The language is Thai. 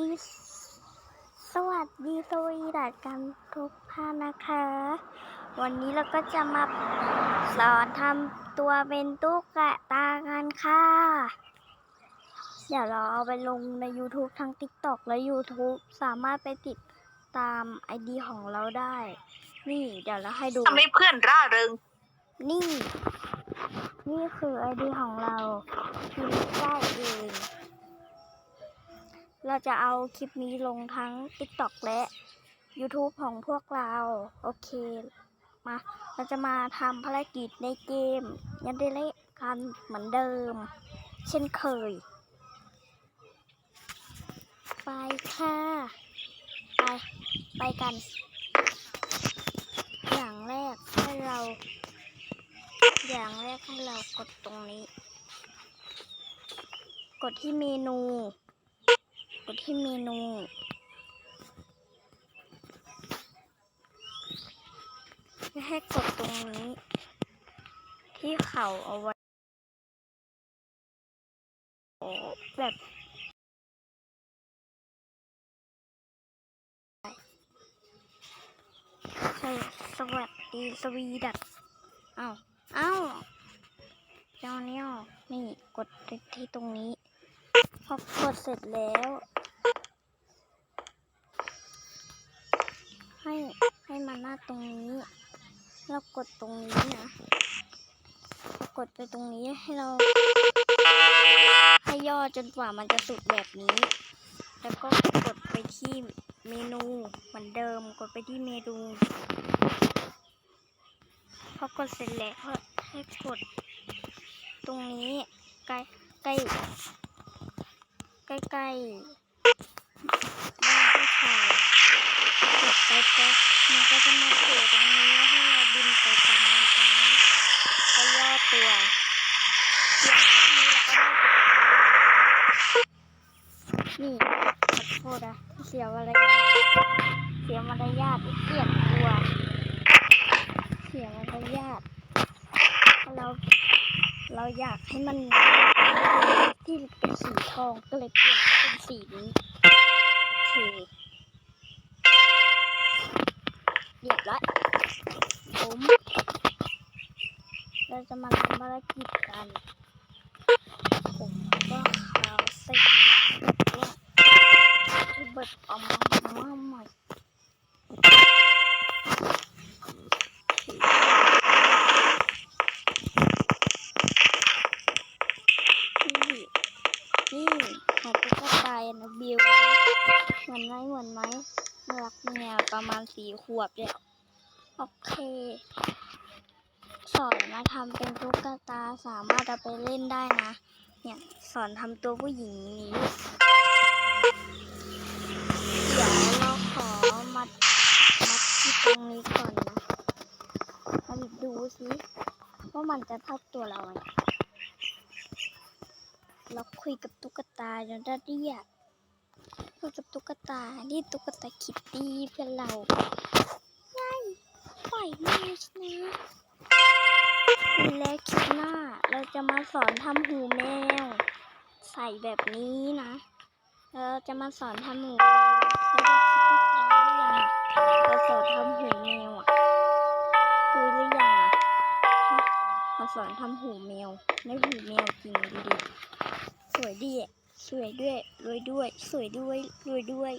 ดีสวัสดีสวีดัสกันทุกท่านนะคะ วันนี้เราก็จะมาสอนทำตัวเป็นตุ๊กตากันค่ะ เดี๋ยวเราเอาไปลงใน YouTube ทั้ง TikTok และ YouTube สามารถไปติดตาม ID ของเราได้ นี่เดี๋ยวเราให้ดู ทำให้เพื่อนร่าเริง นี่ นี่คือไอดีของเราพิมพ์ได้เอง เราจะเอาคลิปนี้ลงทั้ง TikTok และ YouTube ของพวกเรา โอเค มาเราจะมาทำภารกิจในเกม ยันเดเละกันเหมือนเดิม เช่นเคย ไปค่ะ ไป ไปกัน อย่างแรกให้เรา อย่างแรกให้เรากดตรงนี้ กดที่เมนู ดที่เมนู ให้กดตรงนี้ ที่เขาเอาไว้โอ้แบบใช่สวัสดีสวีดัตอ้าวอ้าวเจ้าเนี่ยนี่กดที่ตรงนี้ พอกดเสร็จแล้วาตรงนี้แล้วกดตรงนี้นะกดไปตรงนี้ให้เราให้ย่อจนกว่ามันจะสุดแบบนี้ แล้วก็กดไปที่เมนูเหมือนเดิม กดไปที่เมนูพอกดเสร็จแล้วก็ให้กด ตรงนี้ใกล้ใกล้ใกล้ใกล้บ้านผู้ชายกดไปปุ๊บมันก็ จะมาโผล่ตรงนี้แล้วให้เราบินไปตามมันตรงนี้ก็ย่อตัวเพียงแค่นี้เราก็ได้ตุ๊กตานี่ขอโทษนะเสียมารยาทเสียมารยาทที่เปลี่ยนตัวเสียมารยาทเราเราอยากให้มันที่เป็นสีทองก็เลยเปลี่ยนเป็นสีนี้โอเค เรียบร้อยผมเราจะมาทำภารกิจกัน ผมก็เขาใส่ว่าที่เบิดออกมามาใหม่นี่นี่หาตุ๊กตาอันะบิวเหมือนไหมเหมือนไหมรักเนี่ยประมาณสี่ขวบเนี่ย โอเค สอนมาทำเป็นตุ๊กตาสามารถเอาไปเล่นได้นะ เนี่ยสอนทำตัวผู้หญิงนี้ เดี๋ยวเราขอมัดมัดที่ตรงนี้ก่อนนะมาดูสิว่ามันจะเทับตัวเราไหมเราคุยกับตุ๊กตาจนได้เรียกคุยกับตุ๊กตา นี่ตุ๊กตาคิตตี้เพื่อนเรา มือฉันนะและคลิปหน้าเราจะมาสอนทำหูแมว ใส่แบบนี้นะเราจะมาสอนทำหูแมวแล้วได้คลิปที่พอหรือยังเราสอนทำหูแมวอะดูหรือยังอะมาสอนทำหูแมวในหูแมวจริงดูดิสวยดีสวยด้วยรวยด้วย สวยด้วยรวยด้วย